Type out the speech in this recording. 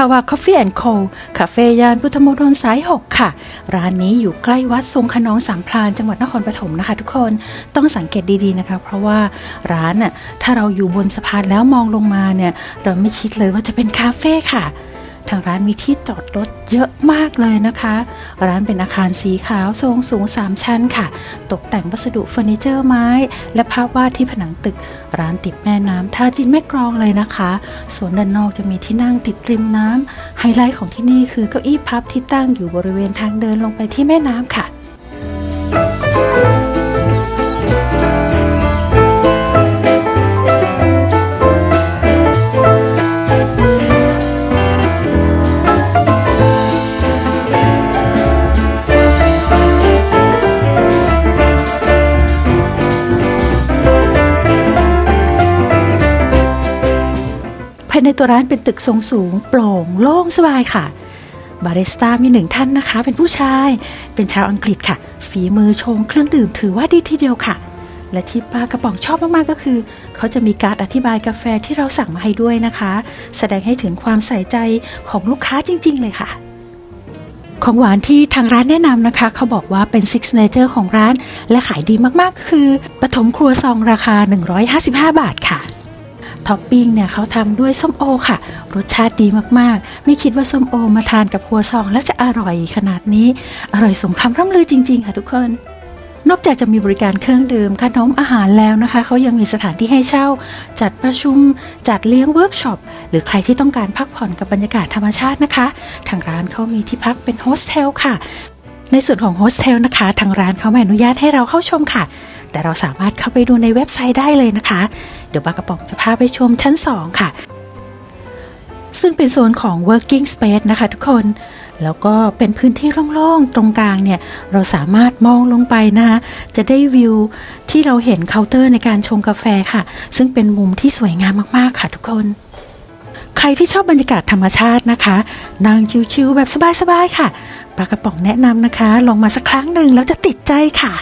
คาวาคอฟฟี่แอนด์โคคาเฟ่ยานพุทธมณฑลสาย 6 ค่ะ ร้านนี้อยู่ใกล้วัดทรงขนองสามพรานจังหวัดนครปฐมนะคะ ทุกคนต้องสังเกตดีๆนะคะ เพราะว่าร้านน่ะถ้าเราอยู่บนสะพานแล้วมองลงมาเนี่ย เราไม่คิดเลยว่าจะเป็นคาเฟ่ค่ะ ทางร้านมีที่จอดรถเยอะมากเลยนะคะ ร้านเป็นอาคารสีขาวทรงสูง 3 ชั้นค่ะ ตกแต่งวัสดุเฟอร์นิเจอร์ไม้ และภาพวาดที่ผนังตึก ร้านติดแม่น้ำท่าจีนแม่กรองเลยนะคะ ส่วนด้านนอกจะมีที่นั่งติดริมน้ำไฮไลท์ของที่นี่คือเก้าอี้พับที่ตั้งอยู่บริเวณทางเดินลงไปที่แม่น้ำค่ะายในตัวร้านเป็นตึกทรงสูง โปร่งโล่งสบายค่ะ บาริสต้ามีหนึ่งท่านนะคะ เป็นผู้ชาย เป็นชาวอังกฤษค่ะ ฝีมือชงเครื่องดื่มถือว่าดีทีเดียวค่ะ และที่ปลากระป๋องชอบมากๆก็คือ เขาจะมีการอธิบายกาแฟที่เราสั่งมาให้ด้วยนะคะ แสดงให้ถึงความใส่ใจของลูกค้าจริง ๆ เลยค่ะของหวานที่ทางร้านแนะนำนะคะ เขาบอกว่าเป็นซิกเนเจอร์ของร้าน และขายดีมากๆ คือปฐมครัวซองราคา 155 บาทค่ะ ท็อปปิ้งเนี่ยเขาทำด้วยส้มโอค่ะ รสชาติดีมากๆ ไม่คิดว่าส้มโอมาทานกับครัวซอง แล้วจะอร่อยขนาดนี้ อร่อยสมคำร่ำลือจริง ๆ ค่ะทุกคนนอกจากจะมีบริการเครื่องดื่มขนมอาหารแล้วนะคะเขายังมีสถานที่ให้เช่า จัดประชุม จัดเลี้ยงเวิร์กช็อป หรือใครที่ต้องการพักผ่อนกับบรรยากาศธรรมชาตินะคะ ทางร้านเขามีที่พักเป็นโฮสเทลค่ะ ในส่วนของโฮสเทลนะคะ ทางร้านเขาไม่อนุญาตให้เราเข้าชมค่ะ แต่เราสามารถเข้าไปดูในเว็บไซต์ได้เลยนะคะ เดี๋ยวบางกระป๋องจะพาไปชมชั้น 2 ค่ะ ซึ่งเป็นโซนของ working space นะคะทุกคน แล้วก็เป็นพื้นที่โล่งๆ ตรงกลางเนี่ย เราสามารถมองลงไปนะคะจะได้วิวที่เราเห็นเคาน์เตอร์ในการชงกาแฟค่ะ ซึ่งเป็นมุมที่สวยงามมากๆค่ะทุกคนใครที่ชอบบรรยากาศธรรมชาตินะคะ นั่งชิวๆแบบสบายๆค่ะ ปลากระป๋องแนะนำนะคะ ลองมาสักครั้งหนึ่งแล้วจะติดใจค่ะ